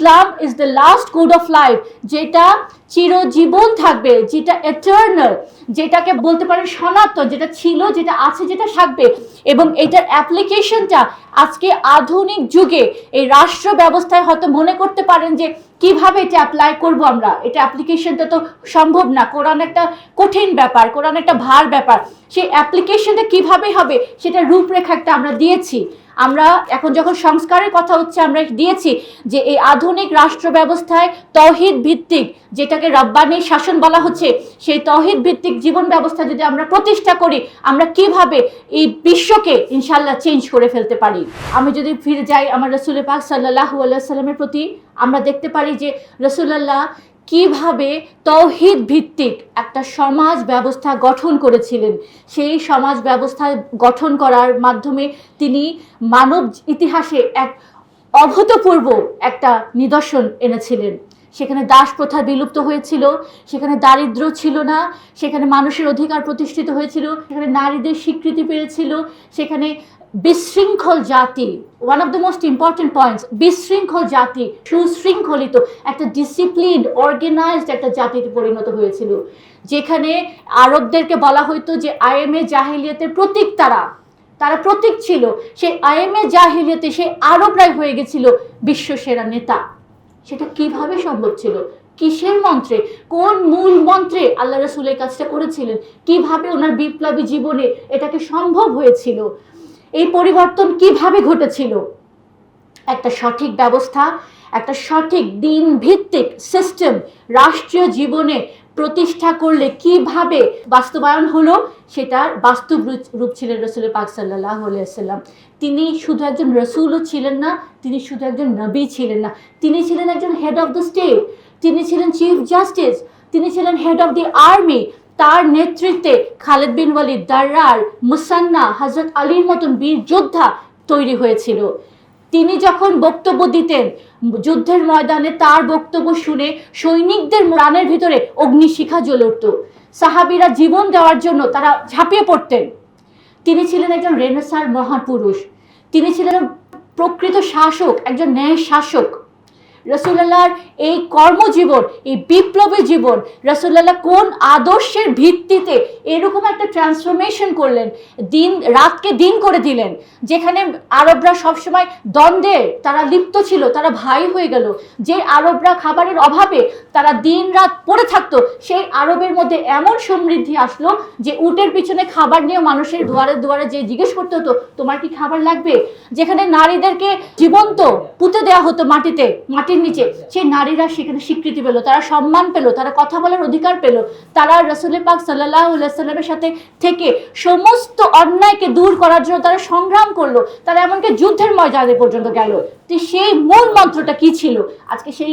Islam is the last code of life যেটা চিরজীবন থাকবে, যেটা এটার্নাল যেটাকে বলতে পারেন সনাতন, যেটা ছিল, যেটা আছে, যেটা থাকবে। এবং এটার অ্যাপ্লিকেশনটা আজকে আধুনিক যুগে এই রাষ্ট্র ব্যবস্থায় হয়তো মনে করতে পারেন যে, কীভাবে এটা অ্যাপ্লাই করব আমরা? এটা অ্যাপ্লিকেশনটা তো সম্ভব না। কোরআন একটা কঠিন ব্যাপার, কোরআন একটা ভার ব্যাপার। সেই অ্যাপ্লিকেশনটা কীভাবে হবে? সেটা রূপরেখা একটা আমরা দিয়েছি। আমরা এখন যখন সংস্কারের কথা হচ্ছে, আমরা দিয়েছি যে, এই আধুনিক রাষ্ট্র ব্যবস্থায় তহিদ ভিত্তিক যেটাকে রব্বানি শাসন বলা হচ্ছে, সেই তহিদ ভিত্তিক জীবন ব্যবস্থা যদি আমরা প্রতিষ্ঠা করি, আমরা কীভাবে এই বিশ্বকে ইনশাল্লাহ চেঞ্জ করে ফেলতে পারি? আমি যদি ফিরে যাই আমার রসুল পাক সাল্লাহ সাল্লামের প্রতি, আমরা দেখতে পারি যে রসুল্লাহ কীভাবে তৌহিদ ভিত্তিক একটা সমাজ ব্যবস্থা গঠন করেছিলেন। সেই সমাজ ব্যবস্থা গঠন করার মাধ্যমে তিনি মানব ইতিহাসে এক অভূতপূর্ব একটা নিদর্শন এনেছিলেন। সেখানে দাস প্রথা বিলুপ্ত হয়েছিল, সেখানে দারিদ্র ছিল না, সেখানে মানুষের অধিকার প্রতিষ্ঠিত হয়েছিল, সেখানে নারীদের স্বীকৃতি পেয়েছিল, সেখানে বিশৃঙ্খল জাতি one of the most important points বিশৃঙ্খল জাতি, সুশৃঙ্খলিত একটা ডিসিপ্লিন অর্গানাইজড একটা জাতিতে পরিণত হয়েছিল। যেখানে আরবদেরকে বলা হতো যে আইএমএ জাহিলিয়াতের প্রতীক তারা। তারা প্রতীক ছিল। সেই আইএমএ জাহিলিয়াতে সে আরবরাই হয়ে গেছিল বিশ্ব সেরা নেতা। সেটা কীভাবে সম্ভব ছিল? কিসের মন্ত্রে? কোন মূল মন্ত্রে আল্লাহ রসুল এই কাজটা করেছিলেন? কীভাবে ওনার বিপ্লবী জীবনে এটাকে সম্ভব হয়েছিল? এই পরিবর্তন কীভাবে ঘটেছিল? একটা সঠিক ব্যবস্থা, একটা সঠিক দিন ভিত্তিক সিস্টেম রাষ্ট্রীয় জীবনে প্রতিষ্ঠা করলে কীভাবে বাস্তবায়ন হলো, সেটার বাস্তব রূপ- ছিলেন রসুল পাক সাল্লাহ সাল্লাম তিনি শুধু একজন রসুলও ছিলেন না, তিনি শুধু একজন নবী ছিলেন না। তিনি ছিলেন একজন হেড অফ দ্য স্টেট তিনি ছিলেন চিফ জাস্টিস তিনি ছিলেন হেড অফ দি আর্মি তার নেতৃত্বে খালেদ বিন ওয়ালিদ, দার্রার, মুসান্না হজরত আলীর মতন বীর যোদ্ধা তৈরি হয়েছিল। যখন বক্তব্য দিতেন, যুদ্ধের ময়দানে তার বক্তব্য শুনে সৈনিকদের প্রাণের ভিতরে অগ্নিশিখা জ্বলে উঠত। সাহাবিরা জীবন দেওয়ার জন্য তারা ঝাঁপিয়ে পড়তেন। তিনি ছিলেন একজন রেনেসার মহাপুরুষ। তিনি ছিলেন প্রকৃত শাসক, একজন ন্যায় শাসক রসুল্লাহর এই কর্মজীবন, এই বিপ্লবী জীবন রসুল্লাহ কোন আদর্শের ভিত্তিতে এরকম একটা ট্রান্সফরমেশন করলেন, দিন, রাতকে দিন করে দিলেন, যেখানে আরবরা সবসময় দ্বন্দ্বে, তারা লিপ্ত ছিল, তারা ভাই হয়ে গেল, যে আরবরা খাবারের অভাবে তারা দিন রাত পড়ে থাকতো, সেই আরবের মধ্যে এমন সমৃদ্ধি আসলো যে উটের পিছনে খাবার নিয়ে মানুষের দুয়ারে দুয়ারে যে জিজ্ঞেস করতে হতো, তোমার কি খাবার লাগবে? যেখানে নারীদেরকে জীবন্ত পুঁতে দেওয়া হতো মাটিতে মাটির নিচে, সেই নারীরা সেখানে স্বীকৃতি পেল, তারা সম্মান পেল, তারা কথা বলার অধিকার পেল, তারা রসুল পাক সাল্লাহ সাল্লামের সাথে থেকে সমস্ত অন্যায়কে দূর করার জন্য তারা সংগ্রাম করল, তারা এমনকি যুদ্ধের ময়দানে পর্যন্ত গেল। তো সেই মূল মন্ত্রটা কি ছিল? আজকে সেই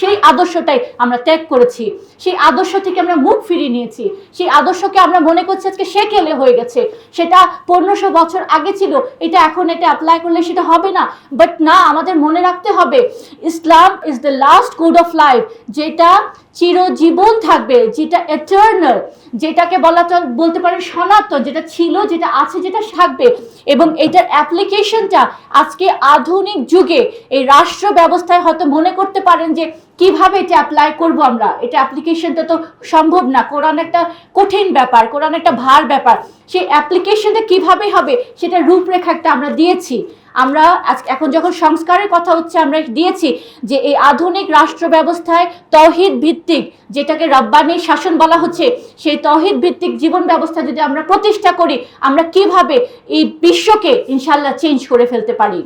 সেই আদর্শটাই আমরা ত্যাগ করেছি। সেই আদর্শ থেকে আমরা মুখ ফিরিয়ে নিয়েছি। সেই আদর্শকে আমরা মনে করছি আজকে সে খেলে হয়ে গেছে। সেটা পনেরোশো বছর আগে ছিল। এটা এখন এটা অ্যাপ্লাই করলে সেটা হবে না। বাট না, আমাদের মনে রাখতে হবে, Islam is the last code of life যেটা চিরজীবন থাকবে, যেটা এটার্নাল যেটাকে বলা বলতে পারেন সনাতন, যেটা ছিল, যেটা আছে, যেটা থাকবে। এবং এটার অ্যাপ্লিকেশনটা আজকে আধুনিক যুগে এই রাষ্ট্র ব্যবস্থায় হয়তো মনে করতে পারেন যে, কীভাবে এটা অ্যাপ্লাই করব আমরা? এটা অ্যাপ্লিকেশনটা তো সম্ভব না। কোরআন একটা কঠিন ব্যাপার, কোরআন একটা ভার ব্যাপার। সেই অ্যাপ্লিকেশনটা কীভাবে হবে? সেটা রূপরেখা একটা আমরা দিয়েছি। আমরা এখন যখন সংস্কারের কথা হচ্ছে, আমরা দিয়েছি যে এই আধুনিক রাষ্ট্র ব্যবস্থায় তহিদ ভিত্তিক যেটাকে রব্বানি শাসন বলা হচ্ছে, সেই তহিদ ভিত্তিক জীবন ব্যবস্থা যদি আমরা প্রতিষ্ঠা করি, আমরা কীভাবে এই বিশ্বকে ইনশাল্লাহ চেঞ্জ করে ফেলতে পারি?